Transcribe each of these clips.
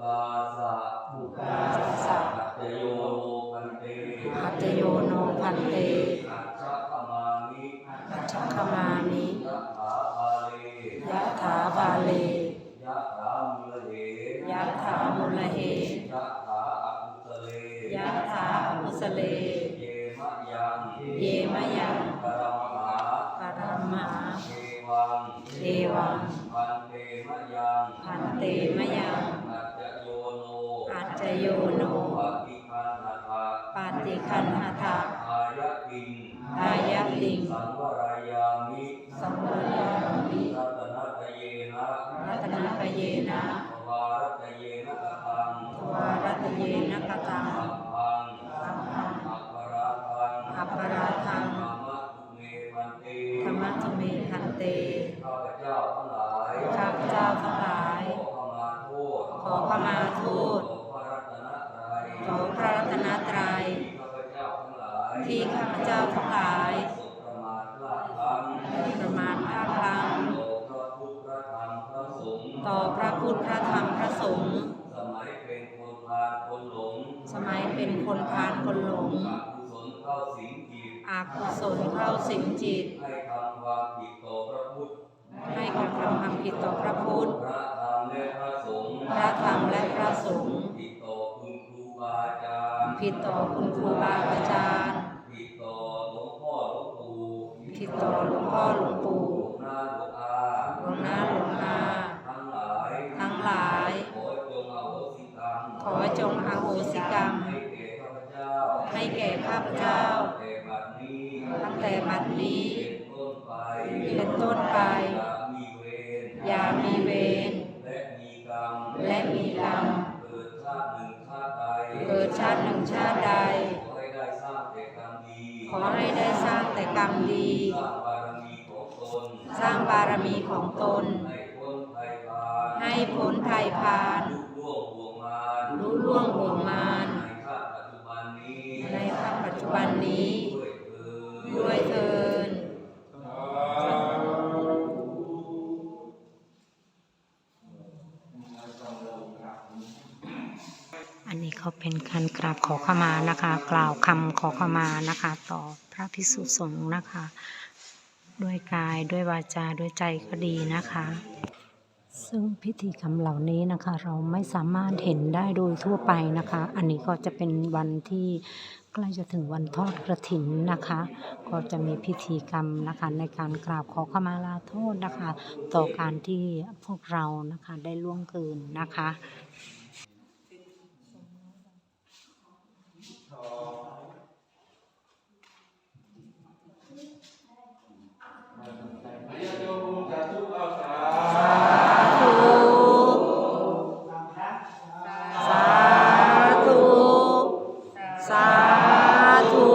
กาสะบุกาสะอัจจโยพันเตอัจจโยโนพันเตอัจฉขมามิอัจฉขมามิยะถาภาเลยะถาบาเลยะถามุลเหยะถามุลเหยะถา โยโนปฏิคันหะทะปาติคันหทะอายะติงอายะติงสังวรายามิสัมปรายามิรัตนะตเยนะรัตนปเยนะวารัตเยนะกตังทวารัตเยนะกตังสัพพัง ทั้งหลายที่ข้าพเจ้าทั้งหลายสุประมาทพลาดพลั้งประมาทพลาดพลั้งต่อพระพุทธพระธรรมพระสงฆ์ต่อพระพุทธพระธรรมพระสงฆ์สมัยเป็นคนพาลคนหลงสมัยเป็นคนพาลคนหลงอกุศลเข้าสิงจิตอากุศลเข้าสิงจิต ให้ทำความผิดต่อพระพุทธให้กระทำความผิดต่อพระพุทธ พระธรรมและพระสงฆ์ พระธรรมและพระสงฆ์ ผิดต่อคุณครูบาอาจารย์ ผิดต่อคุณครูบาอาจารย์ พ่อหลวงปู่หลวงหน้าหลวงหน้าทั้งหลายทั้งหลาย ขอจงอโหสิกรรมขอจงอโหสิกรรมให้แก่ข้าพเจ้าให้แก่ข้าพเจ้า ตั้งแต่บัดนี้เป็นต้นไป อย่ามีเวรอย่ามีเวรและมีกรรมและมีกรรมเกิดชาติหนึ่งชาติใดเกิดชาติหนึ่งชาติใด ขอให้ได้สร้างแต่กรรมดีข สร้างบารมีของตน ให้พ้นภัยพานรู้ล่วงบ่วงมารในในขั้นปัจจุบันนี้ด้วยเถิดด้วยเทินอันนี้เขาเป็นการกราบขอขมานะคะ กล่าวคำขอขมานะคะ ต่อพระพิสุสงฆ์นะคะ ด้วยกายด้วยวาจาด้วยใจก็ดีนะคะ ซึ่งพิธีกรรมเหล่านี้นะคะ เราไม่สามารถเห็นได้โดยทั่วไปนะคะ อันนี้ก็จะเป็นวันที่ใกล้จะถึงวันทอดกระถินนะคะ ก็จะมีพิธีกรรมนะคะในการกราบขอขมาลาโทษนะคะ ต่อการที่พวกเรานะคะได้ล่วงเกินนะคะ สาธุ สาธุ สาธุ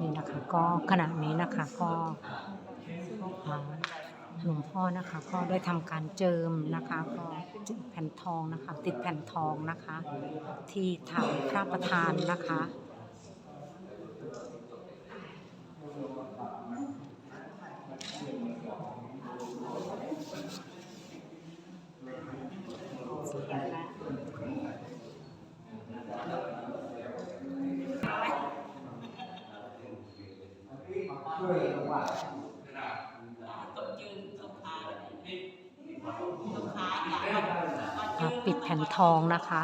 นี่นะคะ ก็ขณะนี้นะคะก็หลวงพ่อนะคะก็ได้ทำการเจิมนะคะก็ติดแผ่นทองนะคะ ติดแผ่นทองนะคะ ที่ฐานพระประธานนะคะ อะปิดแผ่นทองนะคะ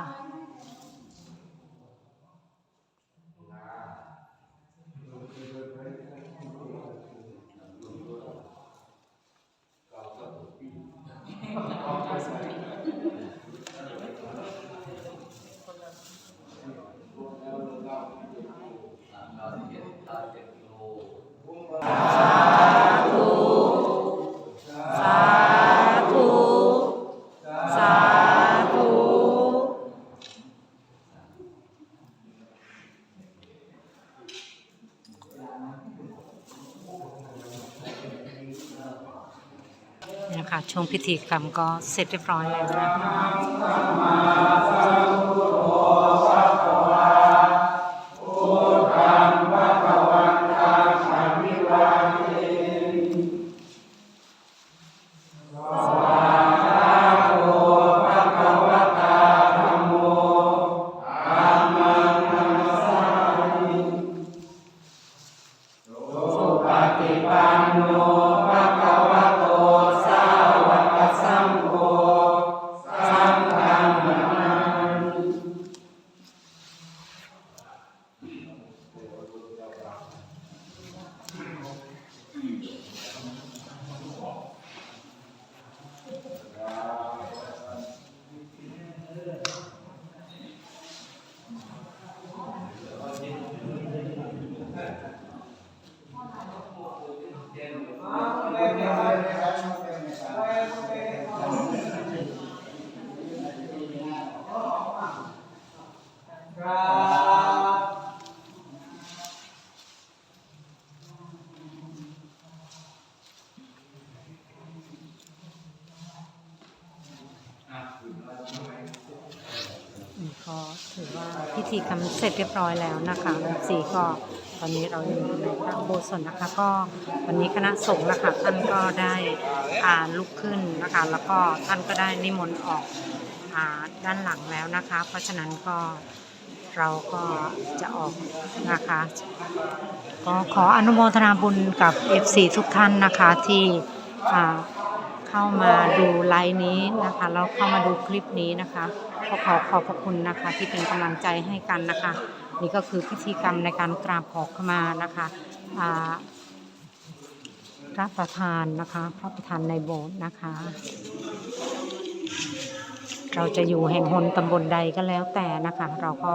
สาธุ สาธุ นะคะ ช่วงพิธีกรรมก็เสร็จเรียบร้อยแล้วนะคะ ถือว่าพิธีกรรมเสร็จเรียบร้อยแล้วนะคะสีก็ตอนนี้เราอยู่ในพระโบสถนะคะ ก็วันนี้คณะสงฆ์นะคะท่านก็ได้อ่าลุกขึ้นนะคะ แล้วก็ท่านก็ได้นิมนต์ออกอ่าด้านหลังแล้วนะคะ เพราะฉะนั้นก็เราก็จะออกนะคะ ก็ขออนุโมทนาบุญกับ FC ทุกท่านนะคะที่อ่า เข้ามาดูไลน์นี้นะคะแล้วเข้ามาดูคลิปนี้นะคะก็ขอขอบพระคุณนะคะที่เป็นกำลังใจให้กันนะคะ นี่ก็คือพิธีกรรมในการกราบขอขมานะคะพระประธานนะคะพระประธานในโบสถ์นะคะ เราจะอยู่แห่งหนตำบลใดก็แล้วแต่นะคะ เราก็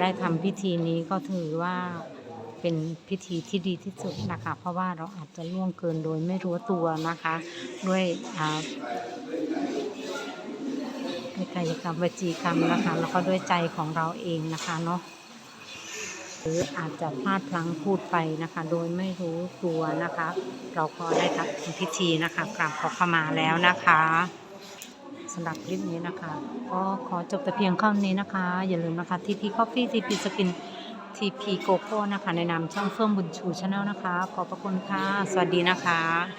ได้ทำพิธีนี้ก็ถือว่า เป็นพิธีที่ดีที่สุดนะคะ เพราะว่าเราอาจจะล่วงเกินโดยไม่รู้ตัวนะคะ ด้วยอ่าด้วยกายกรรมวจีกรรมนะคะ แล้วก็ด้วยใจของเราเองนะคะเนาะหรืออาจจะพลาดพลั้งพูดไปนะคะ โดยไม่รู้ตัวนะคะ เราก็ได้ทำพิธีนะคะกราบขอขมาแล้วนะคะสำหรับคลิปนี้นะคะ ก็ขอจบแต่เพียงเท่านี้นะคะ อย่าลืมนะคะ TP Coffee TP g o p o นะคะในนามช่องเฟื่องบุญชูชาแนลนะคะ ขอบพระคุณค่ะ สวัสดีนะคะ